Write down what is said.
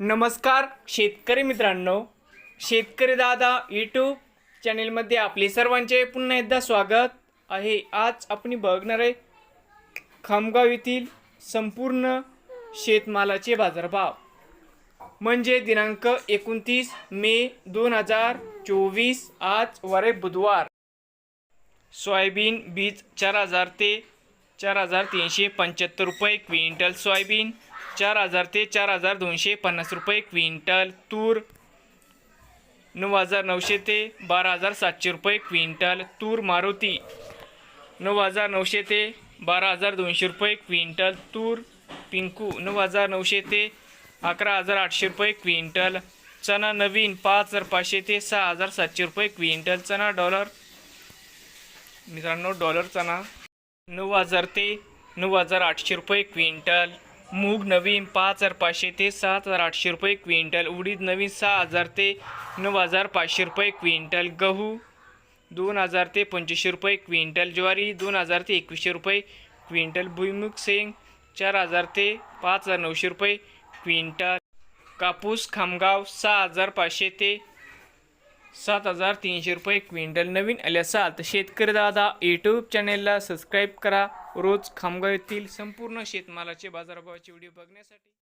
नमस्कार शेतकरी मित्रांनो. शेतकरी दादा यूट्यूब चॅनेलमध्ये आपले सर्वांचे पुन्हा एकदा स्वागत आहे. आज आपण बघणार आहे खामगाव येथील संपूर्ण शेतमालाचे बाजारभाव. म्हणजे दिनांक एकोणतीस मे दोन हजार चोवीस आज वारे बुधवार. सोयाबीन बीज चार हजार ते चार हजार तीनशे पंच्याहत्तर रुपये क्विंटल सोयाबीन चार हजार ते चार हजार दोनशे पन्नास रुपये क्विंटल. तूर नऊ हजार नऊशे ते बारा हजार सातशे रुपये क्विंटल. तूर मारुती नऊ हजार नऊशे ते बारा हजार दोनशे रुपये क्विंटल. तूर पिंकू नऊ हजार नऊशे ते अकरा हजार आठशे रुपये क्विंटल. चना नवीन पाच हजार पाचशे ते सहा हजार सातशे रुपये क्विंटल. चना डॉलर मित्रांनो डॉलर चना नऊ हजार ते नऊ हजार आठशे रुपये क्विंटल. मूग नवीन पाच हजार पाचशे ते सात हजार आठशे रुपये क्विंटल. उडीद नवीन सहा हजार ते नऊ हजार पाचशे रुपये क्विंटल. गहू दोन हजार ते पंचवीसशे रुपये क्विंटल. ज्वारी दोन हजार ते एकवीसशे रुपये क्विंटल. भुईमुग सेंग चार हजार ते पाच हजार नऊशे रुपये क्विंटल. कापूस खामगाव सहा हजार पाचशे ते सात हजार तीनशे रुपये क्विंटल नवीन आले असाल तर शेतकरी दादा यूट्यूब चॅनेलला सबस्क्राईब करा. रोज खामगाव येथील संपूर्ण शेतमालाचे बाजारभावाचे व्हिडिओ बघण्यासाठी